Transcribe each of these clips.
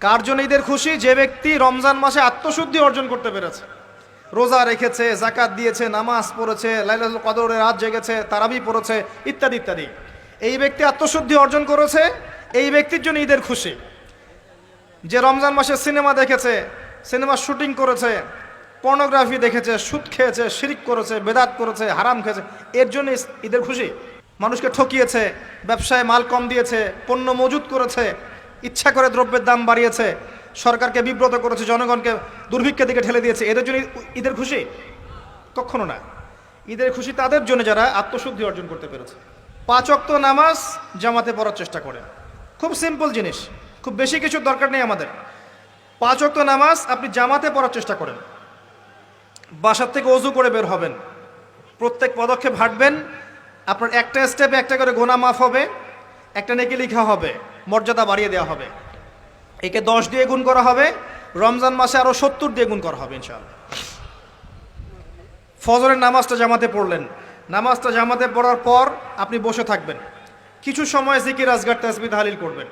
কার জন্য ঈদের খুশি যে ব্যক্তি রমজান মাসে আত্মশুদ্ধি অর্জন করতে পেরেছে। রোজা রেখেছে, জাকাত দিয়েছে, নামাজ পড়েছে, লাইলাতুল কদরে রাত জেগেছে, তারাবি পড়েছে, ইত্যাদি ইত্যাদি। এই ব্যক্তি আত্মশুদ্ধি অর্জন করেছে, এই ব্যক্তির জন্য ঈদের খুশি। যে রমজান মাসে সিনেমা দেখেছে, সিনেমা শুটিং করেছে, পর্নোগ্রাফি দেখেছে, সুদ খেয়েছে, শিরিক করেছে, বেদাত করেছে, হারাম খেয়েছে, এর জন্য ঈদের খুশি। মানুষকে ঠকিয়েছে, ব্যবসায় মাল কম দিয়েছে, পণ্য মজুত করেছে ইচ্ছা করে দ্রব্যের দাম বাড়িয়েছে, সরকারকে বিব্রত করেছে, জনগণকে দুর্ভিক্ষের দিকে ঠেলে দিয়েছে, এদের জন্য ঈদের খুশি? কখনো না। ঈদের খুশি তাদের জন্য যারা আত্মশুদ্ধি অর্জন করতে পেরেছে। পাঁচ অক্ত নামাজ জামাতে পড়ার চেষ্টা করেন। খুব সিম্পল জিনিস, খুব বেশি কিছুর দরকার নেই আমাদের। পাঁচ অক্ত নামাজ আপনি জামাতে পড়ার চেষ্টা করেন। বাসার থেকে অজু করে বের হবেন। প্রত্যেক পদক্ষেপ হাঁটবেন। আপনার একটা স্টেপে একটা করে গোনা মাফ হবে। একটা নেকি লিখা হবে। মর্যাদা বাড়িয়ে দেওয়া হবে। একে দশ দিয়ে গুণ করা হবে, রমজান মাসে আরও সত্তর দিয়ে গুণ করা হবে, ইনশাআল্লাহ। ফজরের নামাজটা জামাতে পড়লেন। নামাজটা জামাতে পড়ার পর আপনি বসে থাকবেন। কিছু সময় জিকির, আজগার তাসবি তাহলিল করবেন।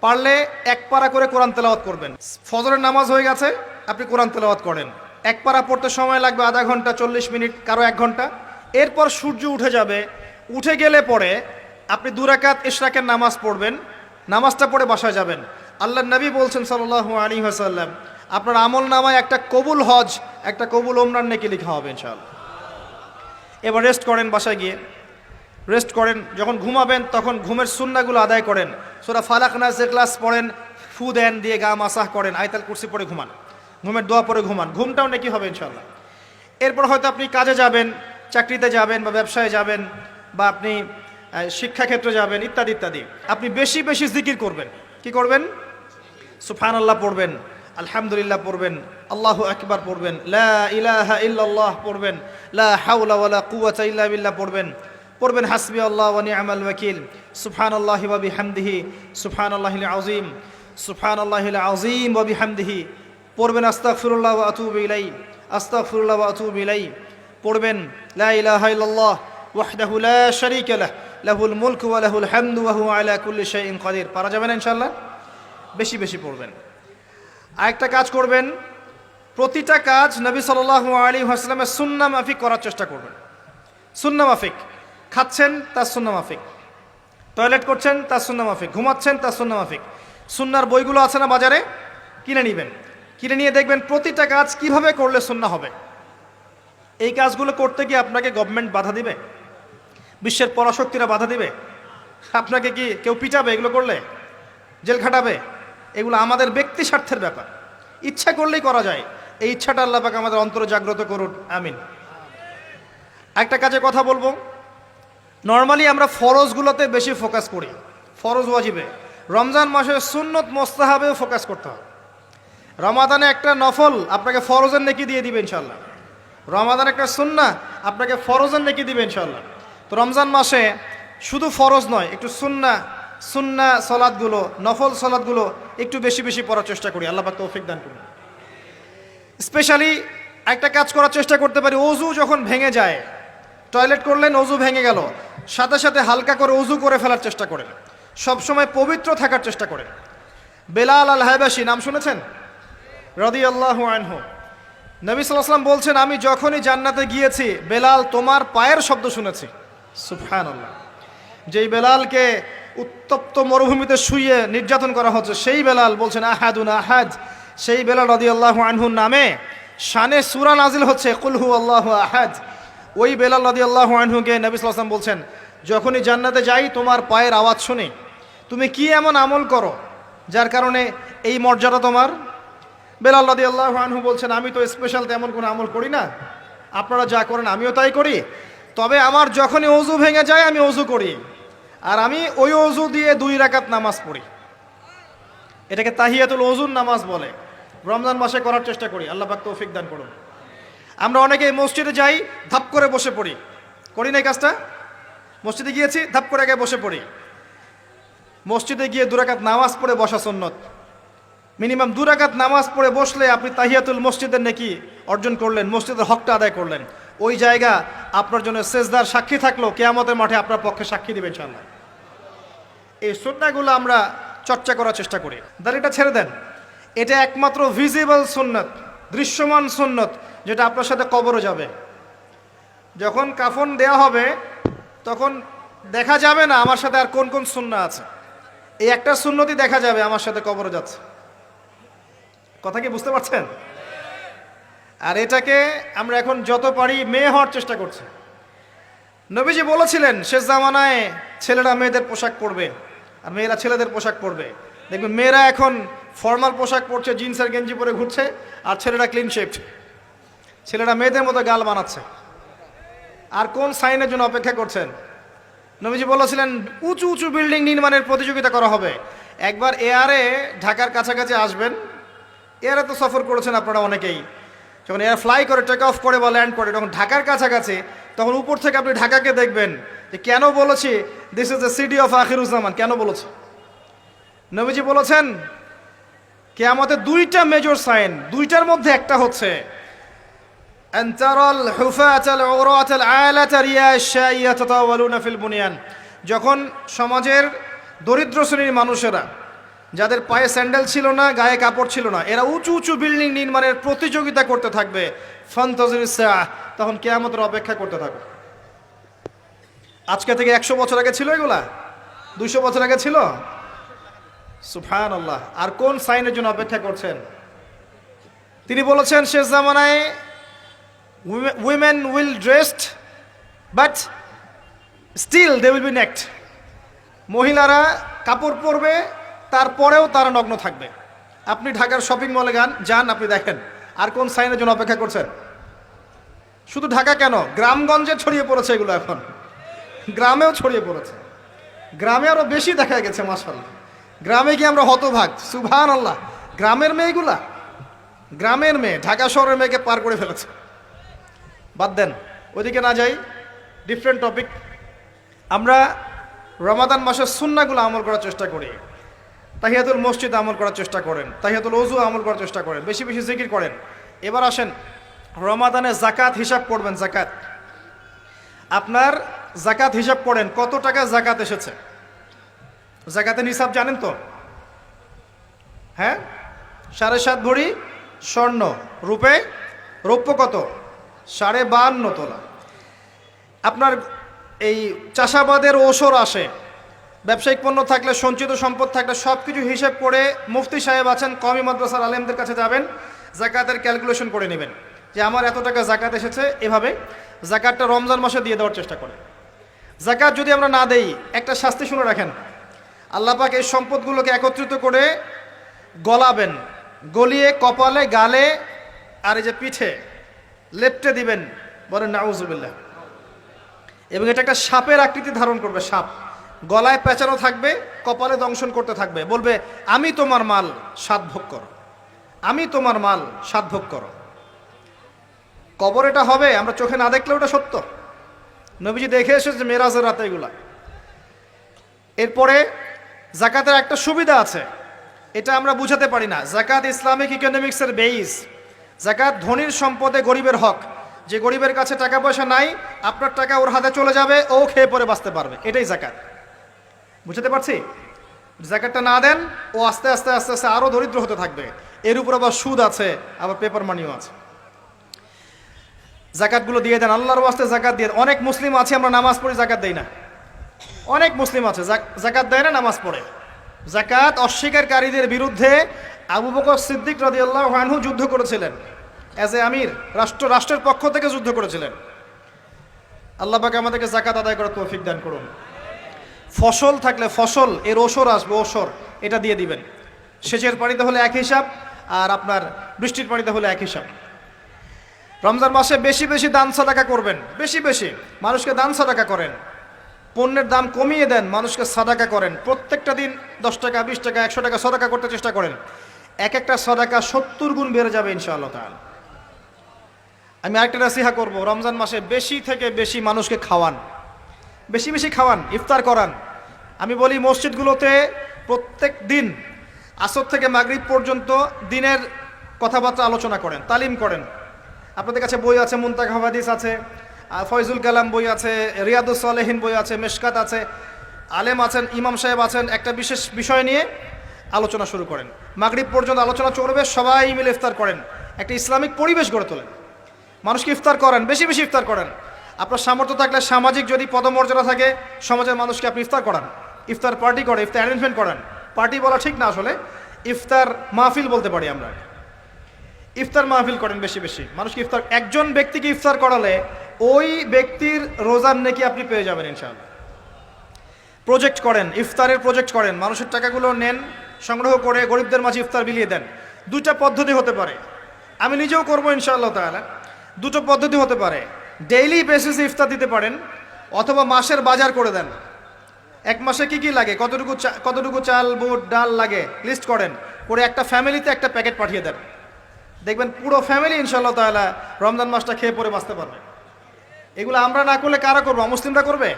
পারলে এক পারা করে কোরআন তেলাওয়াত করবেন। ফজরের নামাজ হয়ে গেছে, আপনি কোরআন তেলাওয়াত করেন। এক পারা পড়তে সময় লাগবে আধা ঘণ্টা, চল্লিশ মিনিট, কারও এক ঘণ্টা। এরপর সূর্য উঠে যাবে। উঠে গেলে পরে আপনি দুরাকাত ইশরাকের নামাজ পড়বেন। নামাজটা পড়ে বাসায় যাবেন। আল্লাহ নবী বলছেন সাল্লাহ আলী হাসাল্লাম আপনার আমল নামায় একটা কবুল হজ, একটা কবুল ওমরান নেকি লেখা হবে ইনশাআল্লাহ। এবার রেস্ট করেন বাসায় গিয়ে। রেস্ট করেন, যখন ঘুমাবেন তখন ঘুমের সুন্নাগুলো আদায় করেন। সোরা ফালাক নাজ ক্লাস পড়েন, ফু দেন, দিয়ে গা মাসাহ করেন, আয়তাল কুরসি পরে ঘুমান, ঘুমের দোয়া পরে ঘুমান, ঘুমটাও নাকি হবে ইনশাল্লাহ এরপর হয়তো আপনি কাজে যাবেন, চাকরিতে যাবেন বা ব্যবসায় যাবেন বা আপনি শিক্ষাক্ষেত্রে যাবেন, ইত্যাদি ইত্যাদি। আপনি বেশি বেশি জিকির করবেন। কি করবেন? সুফান আল্লাহ পড়বেন, আলহামদুলিল্লাহ পড়বেন, আল্লাহু আকবার পড়বেন, লা ইল্লাল্লাহ পড়বেন, লা বিল্লাহ পড়বেন। পড়বেন হাসবি আল্লাহ ওয়া নি'মাল ওয়াকিল। সুবহানাল্লাহি ওয়া বিহামদিহি, সুবহানাল্লাহিল আযীম সুবহানাল্লাহিল আযীম ওয়া বিহামদিহি। পড়বেন, আস্তাগফিরুল্লাহ ওয়া আতুবু ইলাই আস্তাগফিরুল্লাহ ওয়া আতুবু ইলাই পড়বেন, লা ইলাহা ইল্লাল্লাহ, ওয়াহদাহু লা শারীকা লাহ। লাহুল মুলকু ওয়া লাহুল হামদু ওয়া হুয়া আলা কুল্লি শাইইন কাদির। পারা যাবে না ইনশাআল্লাহ? বেশি বেশি পড়বেন। আরেকটা কাজ করবেন, প্রতিটা কাজ নবী সাল্লাল্লাহু আলী হাসলামের সুন্না মাফিক করার চেষ্টা করবেন। সুন্না মাফিক। খাচ্ছেন, তার সুন্না মাফিক। টয়লেট করছেন, তার সুন্না মাফিক। ঘুমাচ্ছেন, তার সুন্না মাফিক। সুন্নার বইগুলো আছে না বাজারে? কিনে নেবেন। কিনে নিয়ে দেখবেন প্রতিটা কাজ কীভাবে করলে সুন্না হবে? এই কাজগুলো করতে গিয়ে আপনাকে গভর্নমেন্ট বাধা দিবে? বিশ্বের পরাশক্তিরা বাধা দিবে? আপনাকে কি কেউ পিটাবে এগুলো করলে? জেল খাটাবে? এগুলো আমাদের ব্যক্তি স্বার্থের ব্যাপার। ইচ্ছা করলেই করা যায়। এই ইচ্ছাটা আল্লাহ পাক আমাদের অন্তরে জাগ্রত করুন। আমিন। একটা কাজে কথা বলব। নর্মালি আমরা ফরজগুলোতে বেশি ফোকাস করি। ফরজ ওয়াজিবে। রমজান মাসে সুন্নত মোস্তাহাবেও ফোকাস করতে হবে রমাদানে একটা নফল আপনাকে ফরজের নেকি দিয়ে দিবে ইনশাল্লাহ রমাদান একটা সুন্না আপনাকে ফরজের নেকি দিবে ইনশাল্লাহ তো রমজান মাসে শুধু ফরজ নয়, একটু সুন্না সুন্না সলাদগুলো নফল সলাদগুলো একটু বেশি বেশি পড়ার চেষ্টা করি। আল্লাহ তৌফিক দান করুন। স্পেশালি একটা কাজ করার চেষ্টা করতে পারি অজু যখন ভেঙে যায়, টয়লেট করলেন অজু ভেঙে গেল, সাথে সাথে হালকা করে অজু করে ফেলার চেষ্টা করেন। সবসময় পবিত্র থাকার চেষ্টা করেন। বেলাল আল হায়বাসী নাম শুনেছেন? রদি আল্লাহ আনহু। নবী সাল্লাম বলছেন, আমি যখনই জান্নাতে গিয়েছি, বেলাল তোমার পায়ের শব্দ শুনেছি। সুফহান আল্লাহ যেই বেলালকে উত্তপ্ত মরুভূমিতে শুয়ে নির্যাতন করা হচ্ছে, সেই বেলাল বলছেন, আহাদুন আহাদ। সেই বেলাল রদি আল্লাহ আনহুর নামে শানে সুরা নাজিল হচ্ছে কুলহু আল্লাহ আহাদ। ওই বেলাল রদি আল্লাহ আনহুকে নবী সাল্লাম বলছেন, যখনই জান্নাতে যাই, তোমার পায়ের আওয়াজ শুনি। তুমি কি এমন আমল করো যার কারণে এই মর্যাদা তোমার? বেলাল রদি আল্লাহ আনহু বলছেন, আমি তো স্পেশাল তেমন কোনো আমল করি না। আপনারা যা করেন, আমিও তাই করি। তবে আমার যখনই অজু ভেঙে যায়, আমি অজু করি। আর আমি ওই অজু দিয়ে দুই রাকাত নামাজ পড়ি। এটাকে তাহিয়াতুল অজুর নামাজ বলে। রমজান মাসে করার চেষ্টা করি। আল্লাহ পাক তৌফিক দান করুন। আমরা অনেকে মসজিদে যাই, ধাপ করে বসে পড়ি। করি না কাজটা? মসজিদে গিয়েছি, ধাপ করে আগে বসে পড়ি। মসজিদে গিয়ে দুরাকাত নামাজ পড়ে বসা সন্ন্যত মিনিমাম দুরাকাত নামাজ পড়ে বসলে আপনি তাহিয়াতুল মসজিদের নাকি অর্জন করলেন, মসজিদের হকটা আদায় করলেন। ওই জায়গা আপনার জন্য সেজদার সাক্ষী থাকল কেয়ামতের মাঠে আপনার পক্ষে সাক্ষী দেবে ইনশাআল্লাহ। এই সুন্নাগুলো আমরা চর্চা করার চেষ্টা করি। দাড়িটা ছেড়ে দেন। এটা একমাত্র ভিজিবল সুন্নত, দৃশ্যমান সুন্নত, যেটা আপনার সাথে কবরও যাবে। যখন কাফন দেয়া হবে, তখন দেখা যাবে না আমার সাথে আর কোন কোন সুন্না আছে। এই একটা সুন্নতি দেখা যাবে, আমার সাথে কবরে যাচ্ছে। কথা কি বুঝতে পারছেন? আর এটাকে আমরা এখন যত পারি মেয়ে হওয়ার চেষ্টা করছি। নবীজি বলেছিলেন, শেষ জামানায় ছেলেরা মেয়েদের পোশাক পরবে আর মেয়েরা ছেলেদের পোশাক পরবে। দেখবেন মেয়েরা এখন ফর্মাল পোশাক পরছে, জিন্সের গেঞ্জি পরে ঘুরছে আর ছেলেরা ক্লিন শেপড ছেলেরা মেয়েদের মতো গাল বানাচ্ছে। আর কোন সাইনের জন্য অপেক্ষা করছেন? নবীজি বলেছিলেন, উঁচু উঁচু বিল্ডিং নির্মাণের প্রতিযোগিতা করা হবে। একবার এয়ারে ঢাকার কাছাকাছি আসবেন। এয়ারে তো সফর করেছেন আপনারা অনেকেই। যখন এয়ার ফ্লাই করে টেক অফ করে বা ল্যান্ড করে, যখন ঢাকার কাছাকাছি, তখন উপর থেকে আপনি ঢাকাকে দেখবেন যে কেন বলেছি this is the city of Akhiruzzaman কেন বলেছে? নবীজি বলেছেন কে আমাদের দুইটা মেজর সাইন দুইটার মধ্যে একটা হচ্ছে যখন সমাজের দরিদ্র শ্রেণির মানুষেরা যাদের পায়ে স্যান্ডেল ছিল না, গায়ে কাপড় ছিল না, এরা উঁচু উঁচু বিল্ডিং নির্মাণের প্রতিযোগিতা করতে থাকবে। তখন কেয়ামতের অপেক্ষা করতে থাকবে আজকে থেকে একশো বছর আগে ছিল এগুলা? দুইশো বছর আগে ছিল? সুফান আল্লাহ আর কোন সাইনের জন্য অপেক্ষা করছেন? তিনি বলেছেন, শেষ জামানায় women will dressed but still they will be naked মহিলারা কাপড় পরবে তারপরেও তারা নগ্ন থাকবে। আপনি ঢাকার শপিং মলে গান যান আপনি দেখেন আর কোন সাইনের জন্য অপেক্ষা করছেন। শুধু ঢাকা কেন? গ্রামগঞ্জে ছড়িয়ে পড়েছে এগুলো এখন। গ্রামেও ছড়িয়ে পড়েছে। গ্রামে আরও বেশি দেখা গেছে মাসাল গ্রামে গিয়ে আমরা হতভাগ সুভান আল্লাহ গ্রামের মেয়েগুলা? গ্রামের মেয়ে, ঢাকা শহরের মেয়েকে পার করে ফেলেছে। বাদ দেন, ওইদিকে না যাই ডিফারেন্ট টপিক আমরা রমাদান মাসের সুন্নাগুলো আমল করার চেষ্টা করি। তাহিয়াতুল মসজিদ আমল করার চেষ্টা করেন, তাহিয়াতুল ওজু আমল করার চেষ্টা করেন, বেশি বেশি জিকির করেন। এবার আসেন, রমাদানে জাকাত হিসাব করবেন জাকাত আপনার জাকাত হিসাব করেন কত টাকা জাকাত এসেছে? জাকাতের হিসাব জানেন তো? হ্যাঁ? সাড়ে সাত ভরি স্বর্ণ, রূপে রৌপ্য কত? সাড়ে বাহান্ন তোলা। আপনার এই চাষাবাদের ওসর আসে ব্যবসায়িক পণ্য থাকলে, সঞ্চিত সম্পদ থাকলে সব কিছু হিসেব করে মুফতি সাহেব আছেন কমি মাদ্রাসার আলেমদের কাছে যাবেন, জাকাতের ক্যালকুলেশন করে নেবেন যে আমার এত টাকা জাকাত এসেছে, এভাবে জাকাতটা রমজান মাসে দিয়ে দেওয়ার চেষ্টা করে জাকাত যদি আমরা না দেই, একটা শাস্তি শুনে রাখেন আল্লাপাক এই সম্পদগুলোকে একত্রিত করে গলাবেন, গলিয়ে, কপালে, গালে আর এই যে পিঠে লেপটে দিবেন, বলেন, নাউজুবিল্লাহ। এবং এটা একটা সাপের আকৃতি ধারণ করবে, সাপ। গলায় পেঁচানো থাকবে, কপালে দংশন করতে থাকবে। বলবে, আমি তোমার মাল সাত ভোগ করো। আমি তোমার মাল সাত ভোগ করো। কবর এটা হবে, আমরা চোখে না দেখলে ওটা সত্য। নবীজি দেখে এসেছে মেরাজের রাতে এগুলা। এরপরে জাকাতের একটা সুবিধা আছে, এটা আমরা বুঝাতে পারি না। জাকাত ইসলামিক ইকোনমিক্সের বেইস জাকাত ধনীর সম্পদে গরিবের হক। যে গরিবের কাছে টাকা পয়সা নাই, আপনার টাকা ওর হাতে চলে যাবে, ও খেয়ে পরে বাঁচতে পারবে। এটাই জাকাত। বুঝতে পারছি? জাকাতটা না দেন, ও আস্তে আস্তে আস্তে আস্তে আরও দরিদ্র হতে থাকবে। এর উপর আবার সুদ আছে, আবার পেপার মানিও আছে। জাকাতগুলো দিয়ে দেন, আল্লাহর ওয়াস্তে জাকাত দিয়ে অনেক মুসলিম আছে, আমরা নামাজ পড়ি জাকাত দেই না। অনেক মুসলিম আছে, জাক- জাকাত দেয় না, নামাজ পড়ে। জাকাত অস্বীকারীদের বিরুদ্ধে আবু বকর সিদ্দিক রাদিয়াল্লাহু আনহু যুদ্ধ করেছিলেন। অ্যাজ এ আমির রাষ্ট্র, রাষ্ট্রের পক্ষ থেকে যুদ্ধ করেছিলেন। আল্লাহ পাকে আমাদেরকে জাকাত আদায় করার তৌফিক দান করুন। ফসল থাকলে ফসল, এর ওসর আসবে ওসর, এটা দিয়ে দিবেন। সেচের পানিতে হলে এক হিসাব, আর আপনার বৃষ্টির পানিতে হলে এক হিসাব। রমজান মাসে বেশি বেশি দান সাদাকা করবেন, বেশি বেশি। মানুষকে দান সাদাকা করেন। পণ্যের দাম কমিয়ে দেন, মানুষকে সাদাকা করেন। প্রত্যেকটা দিন দশ টাকা, বিশ টাকা, একশো টাকা সদাকা করতে চেষ্টা করেন। এক একটা সদাকা সত্তর গুণ বেড়ে যাবে ইনশাআল্লাহ তাআলা। আমি আরেকটা নাসিহা করব, রমজান মাসে বেশি থেকে বেশি মানুষকে খাওয়ান। বেশি বেশি খাওয়ান, ইফতার করান। আমি বলি মসজিদগুলোতে প্রত্যেক দিন আসর থেকে মাগরিব পর্যন্ত দিনের কথাবার্তা আলোচনা করেন, তালিম করেন। আপনাদের কাছে বই আছে মুন্তাক হাদিস আছে ফয়জুল কালাম বই আছে, রিয়াদুস সালেহীন বই আছে, মেশকাত আছে, আলেম আছেন, ইমাম সাহেব আছেন, একটা বিশেষ বিষয় নিয়ে আলোচনা শুরু করেন। মাগরিব পর্যন্ত আলোচনা চলবে, সবাই মিলে ইফতার করেন। একটা ইসলামিক পরিবেশ গড়ে তোলেন। মানুষকে ইফতার করেন, বেশি বেশি ইফতার করেন। আপনার সামর্থ্য থাকলে সামাজিক যদি পদমর্যাদা থাকে, সমাজের মানুষকে আপনি ইফতার করান। ইফতার পার্টি করে ইফতার অ্যারেঞ্জমেন্ট করেন। পার্টি বলা ঠিক না আসলে। ইফতার মাহফিল বলতে পারি আমরা। ইফতার মাহফিল করেন বেশি বেশি। মানুষকে ইফতার, একজন ব্যক্তিকে ইফতার করালে ওই ব্যক্তির রোজার নেকি আপনি পেয়ে যাবেন ইনশাআল্লাহ। প্রজেক্ট করেন, ইফতারের প্রজেক্ট করেন। মানুষের টাকাগুলো নেন, সংগ্রহ করে গরিবদের মাঝে ইফতার বিলিয়ে দেন। দুটা পদ্ধতি হতে পারে। আমি নিজেও করব ইনশাআল্লাহ তাহলে দুটো পদ্ধতি হতে পারে। ডেইলি বেসিসে ইফতার দিতে পারেন, অথবা মাসের বাজার করে দেন। এক মাসে কি কি লাগে? কতটুকু কতটুকু চাল, বুট, ডাল লাগে? লিস্ট করেন। করে একটা ফ্যামিলিতে একটা প্যাকেট পাঠিয়ে দেন। দেখবেন পুরো ফ্যামিলি ইনশাআল্লাহ তাআলা রমজান মাসটা খেয়ে পরে বাঁচতে পারবে। এগুলো আমরা না করলে কারা করব? অমুসলিমরা করবে?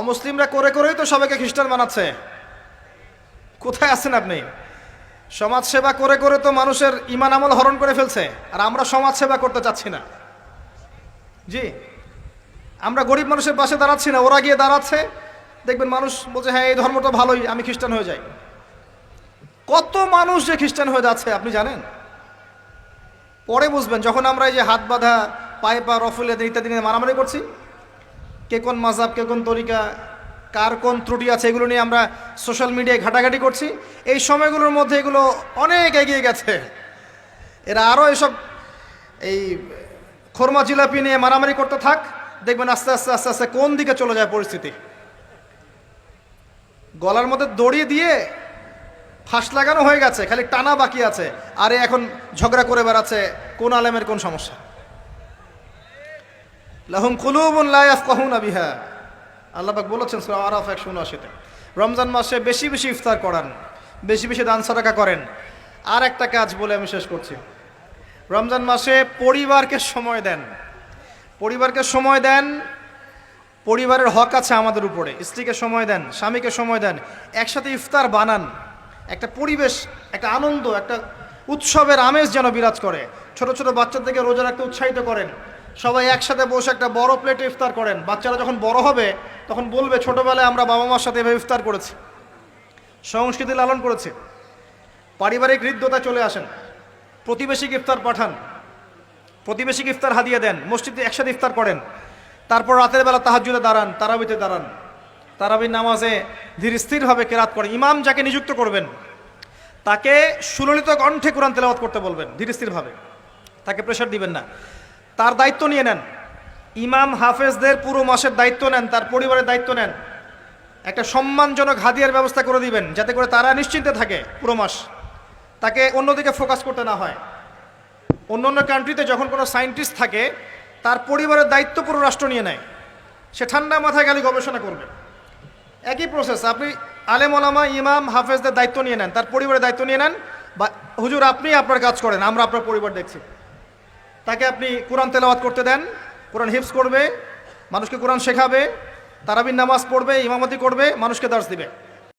অমুসলিমরা করে করেই তো সবাইকে খ্রিস্টান বানাচ্ছে। কোথায় আছেন আপনি? সমাজ সেবা করে করে তো মানুষের ইমান আমল হরণ করে ফেলছে, আর আমরা সমাজ সেবা করতে চাচ্ছি না। জি? আমরা গরিব মানুষের পাশে দাঁড়াচ্ছি না, ওরা গিয়ে দাঁড়াচ্ছে দেখবেন মানুষ বলছে হ্যাঁ এই ধর্মটা ভালোই, আমি খ্রিস্টান হয়ে যাই। কত মানুষ যে খ্রিস্টান হয়ে যাচ্ছে, আপনি জানেন? পরে বুঝবেন, যখন আমরা এই যে হাত বাঁধা, পায়ে পা রফুল ইত্যাদি নিয়ে মারামারি করছি, কে কোন মাজাব কে কোন তরিকা, কার কোন ত্রুটি আছে, এগুলো নিয়ে আমরা সোশ্যাল মিডিয়ায় ঘাটাঘাটি করছি। এই সময়গুলোর মধ্যে এগুলো অনেক এগিয়ে গেছে। এরা আরও এসব এই খোরমা জিলাপি নিয়ে মারামারি করতে থাক। দেখবেন আস্তে আস্তে আস্তে আস্তে কোন দিকে চলে যায় পরিস্থিতি। গলার মধ্যে দড়ি দিয়ে ফাঁস লাগানো হয়ে গেছে, খালি টানা বাকি আছে। আরে এখন ঝগড়া করে বেড়াচ্ছে, কোন আলেমের কোন সমস্যা? লাহুম কুলুবুন লা ইয়াফকাহুনা বিহা। আল্লাহ পাক বলেছেন আরাফ 179 তে রমজান মাসে বেশি বেশি ইফতার করান, বেশি বেশি দান সাদাকা করেন। আর একটা কাজ বলে আমি শেষ করছি। রমজান মাসে পরিবারকে সময় দেন। পরিবারকে সময় দেন পরিবারের হক আছে আমাদের উপরে। স্ত্রীকে সময় দেন, স্বামীকে সময় দেন, একসাথে ইফতার বানান। একটা পরিবেশ, একটা আনন্দ, একটা উৎসবের আমেজ যেন বিরাজ করে। ছোট ছোট বাচ্চাদেরকে রোজা রাখতে উৎসাহিত করেন। সবাই একসাথে বসে একটা বড় প্লেটে ইফতার করেন। বাচ্চারা যখন বড় হবে, তখন বলবে, ছোটবেলায় আমরা বাবা মার সাথে এভাবে ইফতার করেছি। সংস্কৃতি লালন করেছি। পারিবারিক হৃদ্যতায় চলে আসেন। প্রতিবেশীকে ইফতার পাঠান। প্রতিবেশীকে ইফতার হাদিয়ে দেন। মসজিদে একসাথে ইফতার করেন। তারপর রাতের বেলা তাহাজুদে দাঁড়ান, তারাবিতে দাঁড়ান। তারাবির নামাজে ধীর স্থিরভাবে কেরাত করেন। ইমাম যাকে নিযুক্ত করবেন, তাকে সুললিত কণ্ঠে কোরআন তেলাওয়াত করতে বলবেন, ধীর স্থিরভাবে। তাকে প্রেশার দিবেন না। তার দায়িত্ব নিয়ে নেন। ইমাম হাফেজদের পুরো মাসের দায়িত্ব নেন, তার পরিবারের দায়িত্ব নেন। একটা সম্মানজনক হাদিয়ার ব্যবস্থা করে দিবেন, যাতে করে তারা নিশ্চিন্তে থাকে পুরো মাস। তাকে অন্যদিকে ফোকাস করতে না হয়। অন্য অন্য কান্ট্রিতে যখন কোনো সায়েন্টিস্ট থাকে তার পরিবারের দায়িত্ব পুরো রাষ্ট্র নিয়ে নেয়। সে ঠান্ডা মাথায় গেলে গবেষণা করবে। একই প্রসেস আপনি আলেম ওলামা, ইমাম, হাফেজদের দায়িত্ব নিয়ে নেন, তার পরিবারের দায়িত্ব নিয়ে নেন, বা হুজুর, আপনি আপনার কাজ করেন, আমরা আপনার পরিবার দেখছি। তাকে আপনি কোরআন তেলাওয়াত করতে দেন, কোরআন হিপস করবে, মানুষকে কোরআন শেখাবে, তারাবির নামাজ পড়বে, ইমামতি করবে, মানুষকে দার্স দিবে।